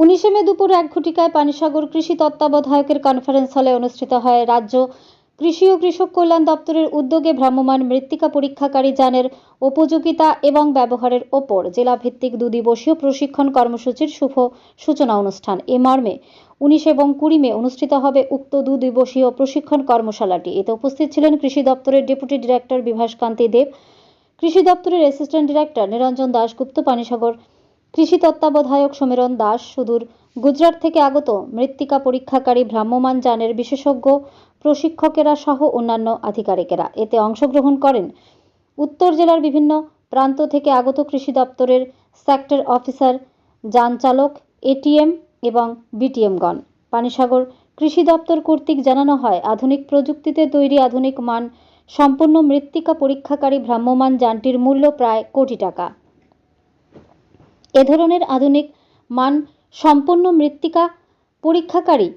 উনিশে মে দুপুর এক ঘটিকায় পানিসাগর কৃষি তত্ত্বাবধায়কের কনফারেন্স হলে অনুষ্ঠিত হয়। রাজ্য কৃষি ও কৃষক কল্যাণ দপ্তরের উদ্যোগে ভ্রাম্যমাণ মৃত্তিকা পরীক্ষাকারী যানের উপযোগিতা এবং ব্যবহারের ওপর জেলাভিত্তিক দু দিবসীয় প্রশিক্ষণ কর্মসূচির শুভ সূচনা অনুষ্ঠান। এ মর্মে উনিশ এবং কুড়ি মে অনুষ্ঠিত হবে উক্ত দুদিবসীয় প্রশিক্ষণ কর্মশালাটি। এতে উপস্থিত ছিলেন কৃষি দপ্তরের ডেপুটি ডিরেক্টর বিভাস কান্তি দেব, কৃষি দপ্তরের অ্যাসিস্ট্যান্ট ডিরেক্টর নিরঞ্জন দাশগুপ্ত, পানিসাগর কৃষি তত্ত্বাবধায়ক সমীরণ দাস সুদূর গুজরাট থেকে আগত মৃত্তিকা পরীক্ষাকারী ভ্রাম্যমান যানের বিশেষজ্ঞ, প্রশিক্ষকেরা সহ অন্যান্য আধিকারিকেরা। এতে অংশগ্রহণ করেন উত্তর জেলার বিভিন্ন প্রান্ত থেকে আগত কৃষি দপ্তরের সেক্টর অফিসার, যান চালক এটিএম এবং বিটিএমগণ পানিসাগর কৃষি দপ্তর কর্তৃক জানানো হয়, আধুনিক প্রযুক্তিতে তৈরি আধুনিক মান সম্পূর্ণ মৃত্তিকা পরীক্ষাকারী ভ্রাম্যমান যানটির মূল্য প্রায় কোটি টাকা। এ ধরনের আধুনিক মান সম্পন্ন মৃত্তিকা পরীক্ষাকারী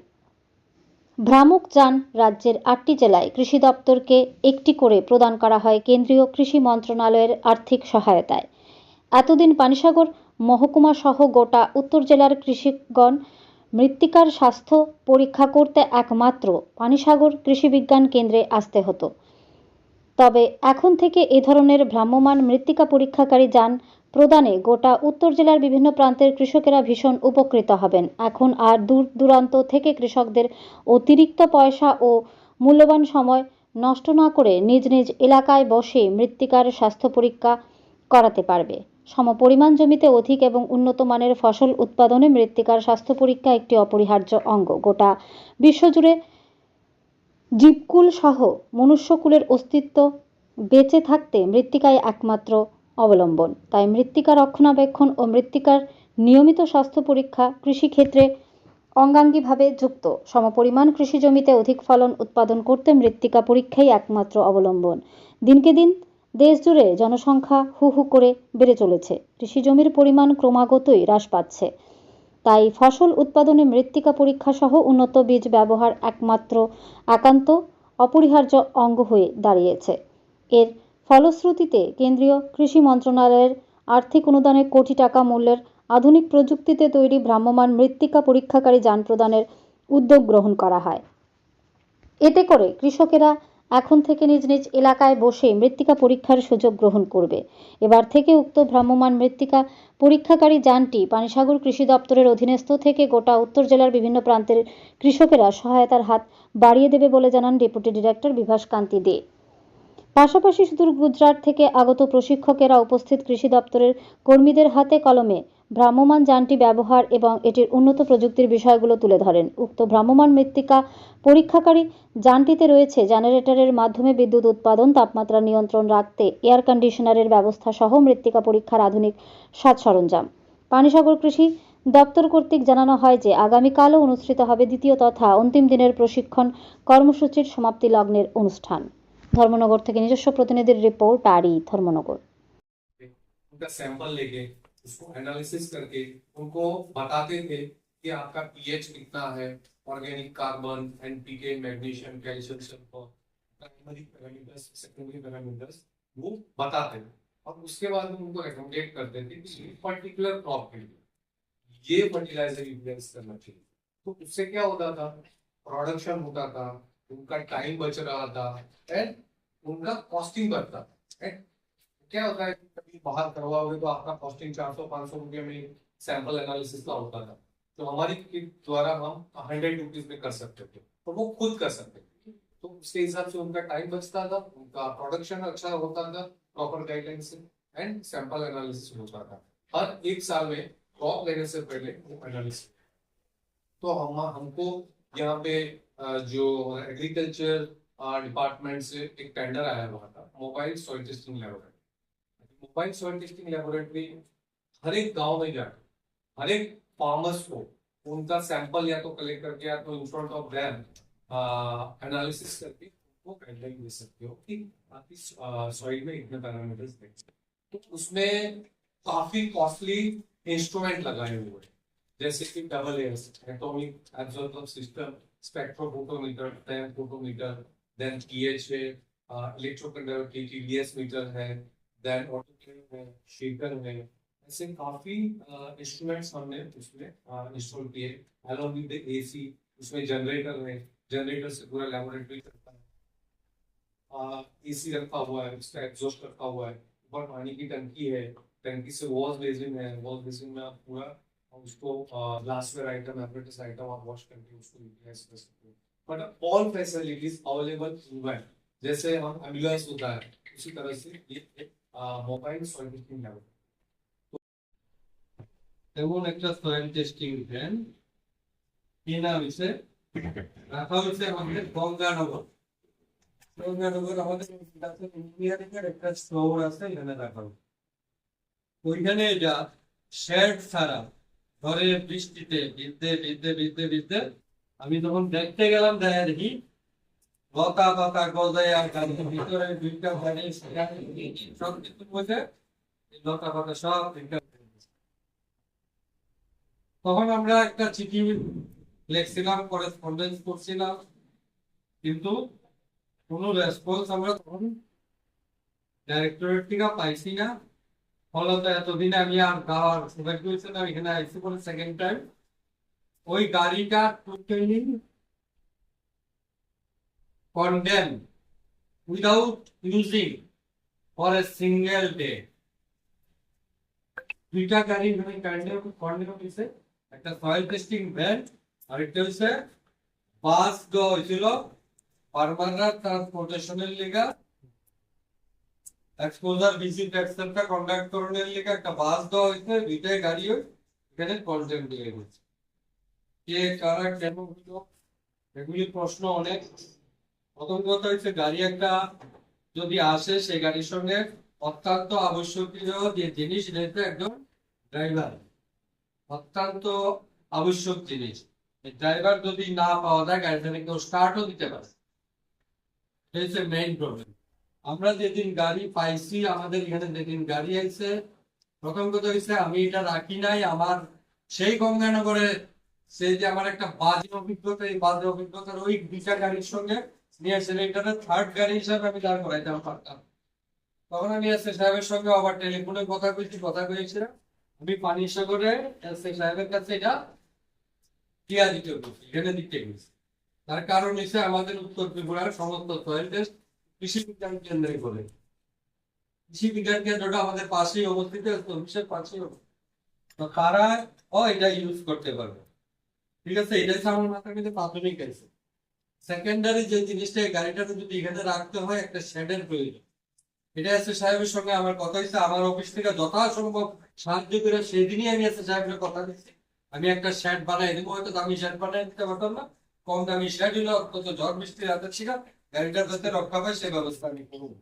ভ্রামক যান রাজ্যের আটটি জেলায় কৃষি দপ্তরকে একটি করে প্রদান করা হয় কেন্দ্রীয় কৃষি মন্ত্রণালয়ের আর্থিক সহায়তায়। এতদিন পানিসাগর মহকুমা সহ গোটা উত্তর জেলার কৃষকগণ মৃত্তিকার স্বাস্থ্য পরীক্ষা করতে একমাত্র পানিসাগর কৃষি বিজ্ঞান কেন্দ্রে আসতে হতো। তবে এখন থেকে এ ধরনের ভ্রাম্যমাণ মৃত্তিকা পরীক্ষাকারী যান প্রদানে গোটা উত্তর জেলার বিভিন্ন প্রান্তের কৃষকেরা ভীষণ উপকৃত হবেন। এখন আর দূর দূরান্ত থেকে কৃষকদের অতিরিক্ত পয়সা ও মূল্যবান সময় নষ্ট না করে নিজ নিজ এলাকায় বসে মৃত্তিকার স্বাস্থ্য পরীক্ষা করাতে পারবে। সমপরিমাণ জমিতে অধিক এবং উন্নত মানের ফসল উৎপাদনে মৃত্তিকার স্বাস্থ্য পরীক্ষা একটি অপরিহার্য অঙ্গ। গোটা বিশ্বজুড়ে জীবকুল সহ মনুষ্যকুলের অস্তিত্ব বেঁচে থাকতে মৃত্তিকায় একমাত্র অবলম্বন। তাই মৃত্তিকা রক্ষণাবেক্ষণ ও মৃত্তিকার নিয়মিত স্বাস্থ্য পরীক্ষা কৃষিক্ষেত্রে অঙ্গাঙ্গিভাবে যুক্ত। সমপরিমাণ কৃষি জমিতে অধিক ফলন উৎপাদন করতে মৃত্তিকা পরীক্ষাই একমাত্র অবলম্বন। দিনকে দিন দেশ জুড়ে জনসংখ্যা হু হু করে বেড়ে চলেছে। কৃষি জমির পরিমাণ ক্রমাগতই হ্রাস পাচ্ছে। তাই ফসল উৎপাদনে মৃত্তিকা পরীক্ষা সহ উন্নত বীজ ব্যবহার একমাত্র একান্ত অপরিহার্য অঙ্গ হয়ে দাঁড়িয়েছে। এর ফলশ্রুতিতে কেন্দ্রীয় কৃষি মন্ত্রণালয়ের আর্থিক অনুদানে কোটি টাকা মূল্যের আধুনিক প্রযুক্তিতে তৈরি ভ্রাম্যমাণ মৃত্তিকা পরীক্ষাকারী যান প্রদানের উদ্যোগ গ্রহণ করা হয়। এতে করে কৃষকেরা এখন থেকে নিজ নিজ এলাকায় বসে মৃত্তিকা পরীক্ষার সুযোগ গ্রহণ করবে। এবার থেকে উক্ত ভ্রাম্যমাণ মৃত্তিকা পরীক্ষাকারী যানটি পানিসাগর কৃষি দপ্তরের অধীনস্থ থেকে গোটা উত্তর জেলার বিভিন্ন প্রান্তের কৃষকেরা সহায়তার হাত বাড়িয়ে দেবে বলে জানান ডেপুটি ডিরেক্টর বিভাস কান্তি দে। পাশাপাশি সুদূর গুজরাট থেকে আগত প্রশিক্ষকেরা উপস্থিত কৃষি দপ্তরের কর্মীদের হাতে কলমে ভ্রাম্যমান যানটি ব্যবহার এবং এটির উন্নত প্রযুক্তির বিষয়গুলো তুলে ধরেন। উক্ত ভ্রাম্যমান মৃত্তিকা পরীক্ষাকারী যানটিতে রয়েছে জেনারেটরের মাধ্যমে বিদ্যুৎ উৎপাদন, তাপমাত্রা নিয়ন্ত্রণ রাখতে, এয়ার কন্ডিশনারের ব্যবস্থা সহ মৃত্তিকা পরীক্ষার আধুনিক সাজ সরঞ্জাম। পানিসাগর কৃষি দপ্তর কর্তৃক জানানো হয় যে, আগামীকালও অনুষ্ঠিত হবে দ্বিতীয় তথা অন্তিম দিনের প্রশিক্ষণ কর্মসূচির সমাপ্তি লগ্নের অনুষ্ঠান। ধর্মনগর থেকে নিজস্ব প্রতিনিধির রিপোর্ট আরই ধর্মনগর उनका सैंपल लेके उसको एनालिसिस करके उनको बताते थे कि आपका पीएच कितना है organic carbon NPK magnesium calcium sulphur primary parameters secondary parameters वो बताते थे और उसके बाद हम उनको रिकमेंडेट करते थे कि पर्टिकुलर क्रॉप के लिए ये फर्टिलाइजर यूटिलाइज करना चाहिए तो उससे क्या होता था प्रोडक्शन होता था उनका टाइम बच रहा था एंड उनका कॉस्टिंग बढ़ता क्या होता है, कभी बाहर करवाओगे तो आपका कॉस्टिंग चार सौ, पाँच सौ रुपये में सैंपल एनालिसिस का होता था। तो हमारी किट द्वारा हम हंड्रेड रुपीज़ में कर सकते थे तो वो खुद कर सकते थे तो उसके हिसाब से उनका टाइम बचता था, उनका प्रोडक्शन अच्छा होता था प्रॉपर गाइडलाइन से एंड सैंपल एनालिसिस होता था। हर एक साल में क्रॉप लेने से पहले वो एनालिसिस तो हम, हमको यहाँ पे जो एग्रीकल्चर डिपार्टमेंट से एक टेंडर आया हुआ था mobile soil testing laboratory mobile soil testing laboratory हर एक गाँव में जाकर हर एक फार्मर्स को उनका सैंपल या तो कलेक्ट करके या तो in front of them analysis करके उनको गाइडलाइन दे सकते हो कि आपकी सॉइल में इतने पैरामीटर्स देख तो उसमें काफ़ी कॉस्टली इंस्ट्रूमेंट लगाए हुए हैं, जैसे कि double S atomic absorber system spectrophotometer टेम फोटोमीटर देन पीएच है इलेक्ट्रोकंडक्टिविटी टीडीएस मीटर है देन ऑटोक्लेव है शेकर है। ऐसे काफ़ी इंस्ट्रूमेंट्स हमने उसमें इंस्टॉल किए। अलॉन्ग विद एसी उसमें जनरेटर है। जनरेटर से पूरा लेबोरेटरी करता है। एसी रखा हुआ है, उसका एग्जॉस्ट रखा हुआ है। ऊपर पानी की टंकी है। टंकी से वॉश बेसिन है। वॉश बेसिन में आप पूरा उसको ग्लासवेयर आइटम एपरेटस आइटम आप वॉश करके उसको यूटिलाइज कर सकते हो but all facilities available in जैसे हम एम्बुलेंस होता है उसी तरह से ये एक मोबाइल सर्विसिंग लेवल এমন একটা সয়েল টেস্টিং ভ্যান কি নাম হয়েছে রাখা হয়েছে আমাদের গঙ্গানগর গঙ্গানগর আমাদের ইঞ্জিনিয়ারিং এর একটা স্টোর আছে এখানে রাখা হবে ওইখানে এটা শেড ছাড়া ঝড়ের বৃষ্টিতে ভিজতে ভিজতে ভিজতে ভিজতে আমি তখন দেখতে গেলাম, দেখা দেখি লতা পাতা গজায় আর গাড়ির ভিতরে দুইটা গাড়ি সব কিছু বসে লতা পাতা সব তখন আমরা একটা চিঠি লিখছিলাম করেসপন্ডেন্স করছিলাম, কিন্তু কোনো রেসপন্স আমরা তখন ডাইরেক্টরেট থেকে পাইছি না। ফলত এতদিনে আমি আর গাওয়ার সৌভাগ্য হয়েছিলাম এখানে আইসি করে সেকেন্ড টাইম ওই গাড়িটা totally condemn without using for a single day দুইটা গাড়ি এখানে কন্ডেম কন্ডেম হয়েছে একটা সয়েল টেস্টিং ভ্যান আর একটা হচ্ছে বাস দেওয়া হয়েছিল ফার্মাররা ট্রান্সপোর্টেশনের লেগা এক্সপোজার ভিজিট এক্সেন্টটা কন্ডাক্ট করানোর লেগা একটা বাস দেওয়া হয়েছে দুইটাই গাড়ি এখানে কন্টেন্ট দিয়ে গেছে। কে, কারা, কেন হইল এগুলি প্রশ্ন অনেক। প্রথম কথা হচ্ছে গাড়ি একটা যদি আসে, সেই গাড়ির সঙ্গে অত্যন্ত আবশ্যকীয় যে জিনিস রয়েছে একজন ড্রাইভার অত্যন্ত আবশ্যক জিনিস। ড্রাইভার যদি না পাওয়া যায়, গাড়িটা কেউ স্টার্টও দিতে পারে। হচ্ছে মেইন প্রবলেম আমরা যেদিন গাড়ি পাইছি, আমাদের এখানে যেদিন গাড়ি আইছে, প্রথম কথা হচ্ছে আমি এটা রাখি নাই, আমার সেই গঙ্গানগরে সেই যে আমার একটা বাজে অভিজ্ঞতা, এই বাজে অভিজ্ঞতার ওই দুইটা গাড়ির সঙ্গে নিয়ে সিলিন্ডারের থার্ড গাড়ি হিসাবে আমি দাঁড় করাইতাম পারতাম। তখন আমি এস সাহেবের সঙ্গে আবার টেলিফোনে কথা কইছি, কথা কইছিলাম। আমি পানি সাগরে এস সাহেবের কাছে এটা টিয়া দিতে গেছি, এখানে দিতে গেছি। তার কারণ হচ্ছে আমাদের উত্তর ত্রিপুরার সমস্ত সয়েল কৃষি বিজ্ঞান কেন্দ্রে করে। কৃষি বিজ্ঞান কেন্দ্রটা আমাদের পাশেই অবস্থিত অফিসের পাশেই। তো তারা, ও এটা ইউজ করতে পারবে। ঠিক আছে এটা হচ্ছে আমার মাথার মধ্যে প্রাথমিক আছে। সেকেন্ডারি যে জিনিসটা গাড়িটাকে যদি এখানে রাখতে হয়, একটা শেডের প্রয়োজন। এটা এসে সাহেবের সঙ্গে আমার কথা হয়েছে। আমার অফিস থেকে যথাসম্ভব সাহায্য করে সেদিনই আমি এসে সাহেবের কথা দিচ্ছি আমি একটা শেড বানাই দেবো। হয়তো দামি শেড বানাই দিতে পারতাম না। কম দামি শেড হলে অন্তত ঝড় বৃষ্টির রাতে ছিল গাড়িটার যাতে রক্ষা পায় সে ব্যবস্থা আমি করব।